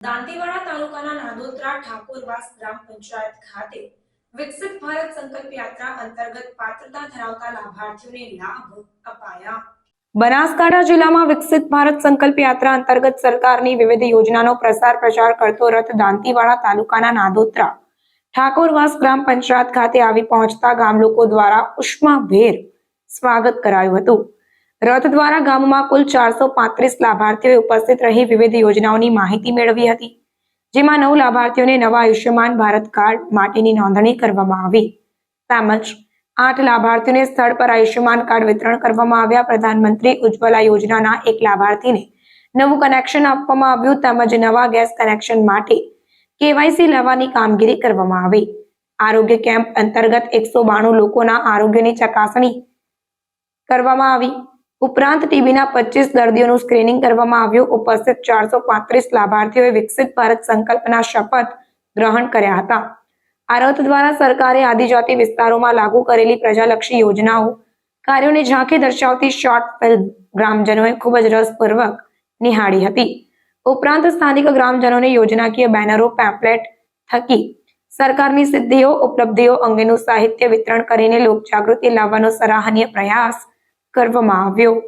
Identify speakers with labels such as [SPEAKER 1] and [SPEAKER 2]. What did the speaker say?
[SPEAKER 1] દાંતીવાડા તાલુકાના નાદોત્રા ઠાકોરવાસ ગ્રામ પંચાયત ખાતે વિકસિત ભારત સંકલ્પ યાત્રા અંતર્ગત પાત્રતા ધરાવતા લાભાર્થીઓને લાભ અપાયા. બનાસકાંઠા જિલ્લામાં વિકસિત ભારત સંકલ્પ યાત્રા અંતર્ગત સરકારની વિવિધ યોજનાનો પ્રસાર પ્રચાર કરતો રથ દાંતીવાડા તાલુકાના નાદોત્રા ઠાકોરવાસ ગ્રામ પંચાયત ખાતે આવી પહોંચતા ગામ લોકો દ્વારા ઉષ્માભેર સ્વાગત કરાયું હતું. રથ દ્વારા ગામમાં કુલ ચારસો પાંત્રીસ ઉપસ્થિત રહી વિવિધ યોજનાઓની માહિતી મેળવી હતી, જેમાં નવ લાભાર્થીઓને નવા આયુષ્યમાન ભારત કાર્ડ માટેની નોંધણી કરવામાં આવી. તેમજ આઠ લાભાર્થીઓને સ્થળ પર આયુષ્યમાન કાર્ડ વિતરણ કરવામાં આવ્યા. પ્રધાનમંત્રી ઉજ્જવલા યોજનાના એક લાભાર્થીને નવું કનેક્શન આપવામાં આવ્યું તેમજ નવા ગેસ કનેક્શન માટે કેવાયસી લેવાની કામગીરી કરવામાં આવી. આરોગ્ય કેમ્પ અંતર્ગત એકસો બાણું લોકોના આરોગ્યની ચકાસણી કરવામાં આવી. ઉપરાંત ટીબીના પચીસ દર્દીઓનું સ્ક્રીનિંગ કરવામાં આવ્યું. ઉપસ્થિત ચારસો પાંત્રીસ લાભાર્થીઓએ વિકસિત ભારત સંકલ્પના શપથ ગ્રહણ કર્યા હતા. આ રથ દ્વારા સરકારે આદિજાતિ વિસ્તારોમાં લાગુ કરેલી પ્રજાલક્ષી યોજનાઓ કાર્યોની ઝાંખી દર્શાવતી શોર્ટ ફિલ્મ ગ્રામજનોએ ખૂબ જ રસપૂર્વક નિહાળી હતી. ઉપરાંત સ્થાનિક ગ્રામજનોને યોજનાકીય બેનરો, પેમ્પલેટ થકી સરકારની સિદ્ધિઓ, ઉપલબ્ધિઓ અંગેનું સાહિત્ય વિતરણ કરીને લોકજાગૃતિ લાવવાનો સરાહનીય પ્રયાસ કરવામાં આવ્યો